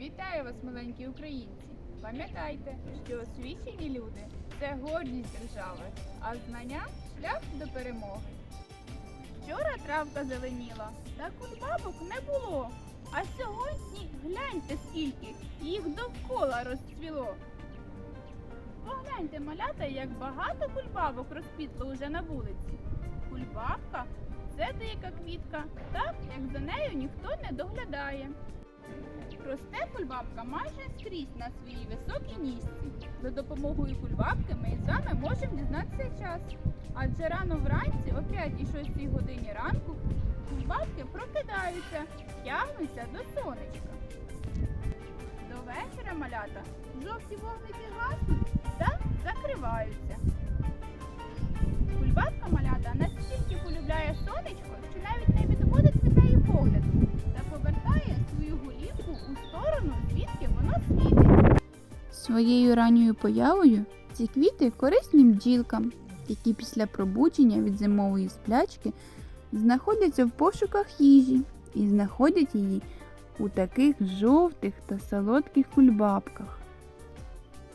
Вітаю вас, маленькі українці! Пам'ятайте, що освічені люди це гордість держави, а знання шлях до перемоги. Вчора травка зеленіла, та кульбабок не було. А сьогодні гляньте скільки їх довкола розцвіло. Погляньте, малята, як багато кульбабок розквітло уже на вулиці. Кульбабка це деяка квітка, так як за нею ніхто не доглядає. Росте кульбабка майже скрізь на своїй високій ніжці. За допомогою кульбабки ми з вами можемо дізнатися час. Адже рано вранці, о 5-6 годині ранку, кульбабки прокидаються, тягнуться до сонечка. До вечора малята жовті вогники гаснуть та закриваються. Своєю ранньою появою ці квіти корисні бджілкам, які після пробудження від зимової сплячки знаходяться в пошуках їжі і знаходять її у таких жовтих та солодких кульбабках.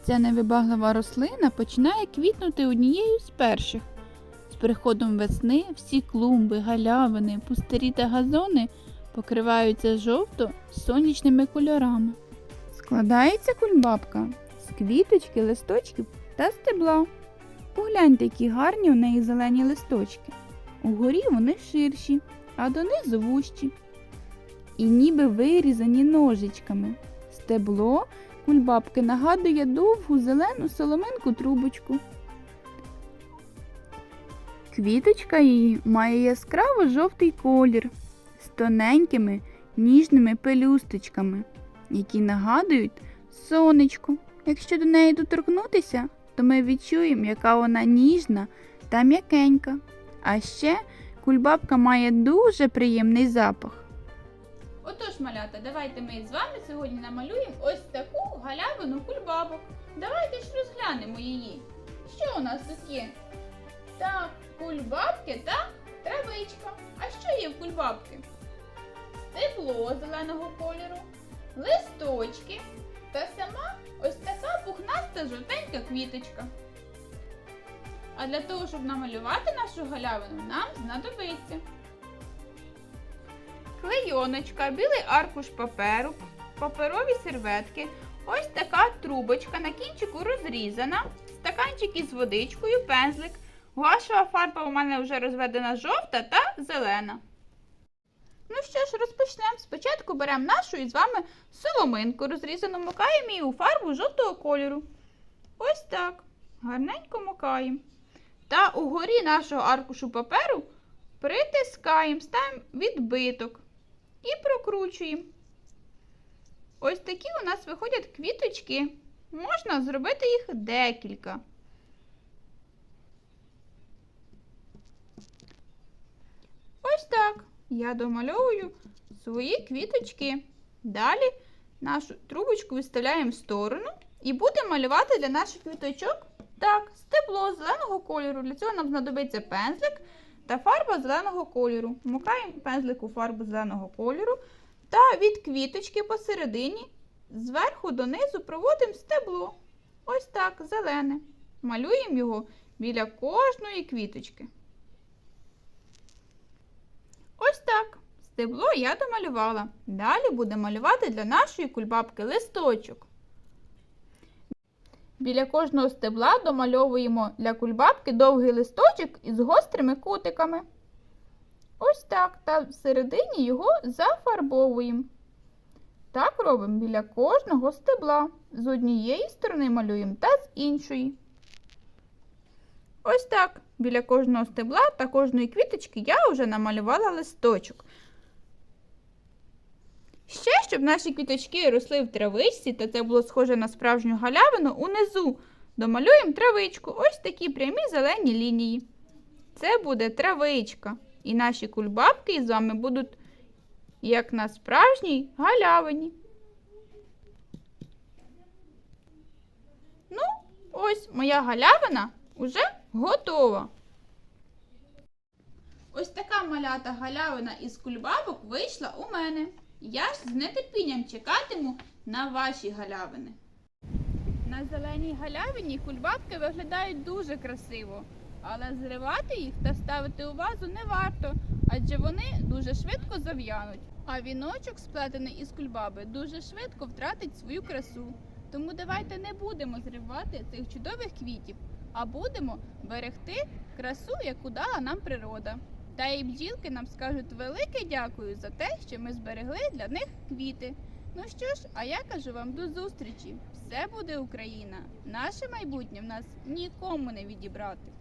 Ця невибаглива рослина починає квітнути однією з перших. З приходом весни всі клумби, галявини, пустирі та газони покриваються жовто-сонячними кольорами. Складається кульбабка квіточки, листочків та стебла. Погляньте, які гарні у неї зелені листочки. Угорі вони ширші, а донизу вущі. І ніби вирізані ножичками. Стебло кульбабки нагадує довгу зелену соломинку трубочку. Квіточка її має яскраво жовтий колір з тоненькими ніжними пелюсточками, які нагадують сонечко. Якщо до неї доторкнутися, то ми відчуємо, яка вона ніжна та м'якенька. А ще кульбабка має дуже приємний запах. Отож, малята, давайте ми з вами сьогодні намалюємо ось таку галявину кульбабок. Давайте ж розглянемо її. Що у нас тут є? Так, кульбабки та травичка. А що є в кульбабки? Стебло зеленого кольору, листочки та сама ось така пухнаста жовтенька квіточка. А для того, щоб намалювати нашу галявину, нам знадобиться клейоночка, білий аркуш паперу, паперові серветки, ось така трубочка на кінчику розрізана, стаканчик із водичкою, пензлик. Гуашева фарба у мене вже розведена жовта та зелена. Ну що ж, розпочнемо. Спочатку беремо нашу із вами соломинку, розрізану, макаємо її у фарбу жовтого кольору. Ось так. Гарненько макаємо. Та угорі нашого аркушу паперу притискаємо, ставимо відбиток і прокручуємо. Ось такі у нас виходять квіточки. Можна зробити їх декілька. Ось так. Я домальовую свої квіточки. Далі нашу трубочку виставляємо в сторону і будемо малювати для наших квіточок так, стебло зеленого кольору. Для цього нам знадобиться пензлик та фарба зеленого кольору. Вмикаємо пензлик у фарбу зеленого кольору та від квіточки посередині зверху донизу проводимо стебло. Ось так, зелене. Малюємо його біля кожної квіточки. Ось так. Стебло я домалювала. Далі будемо малювати для нашої кульбабки листочок. Біля кожного стебла домальовуємо для кульбабки довгий листочок із гострими кутиками. Ось так. Та всередині його зафарбовуємо. Так робимо біля кожного стебла. З однієї сторони малюємо та з іншої. Ось так. Біля кожного стебла та кожної квіточки я вже намалювала листочок. Ще, щоб наші квіточки росли в травичці, та це було схоже на справжню галявину, унизу домалюємо травичку. Ось такі прямі зелені лінії. Це буде травичка. І наші кульбабки з вами будуть як на справжній галявині. Ну, ось моя галявина уже готова. Ось така малята галявина із кульбабок вийшла у мене. Я ж з нетерпінням чекатиму на ваші галявини. На зеленій галявині кульбабки виглядають дуже красиво, але зривати їх та ставити у вазу не варто, адже вони дуже швидко зав'януть. А віночок, сплетений із кульбаби, дуже швидко втратить свою красу. Тому давайте не будемо зривати цих чудових квітів, а будемо берегти красу, яку дала нам природа. Та і бджілки нам скажуть велике дякую за те, що ми зберегли для них квіти. Ну що ж, а я кажу вам до зустрічі. Все буде Україна. Наше майбутнє в нас нікому не відібрати.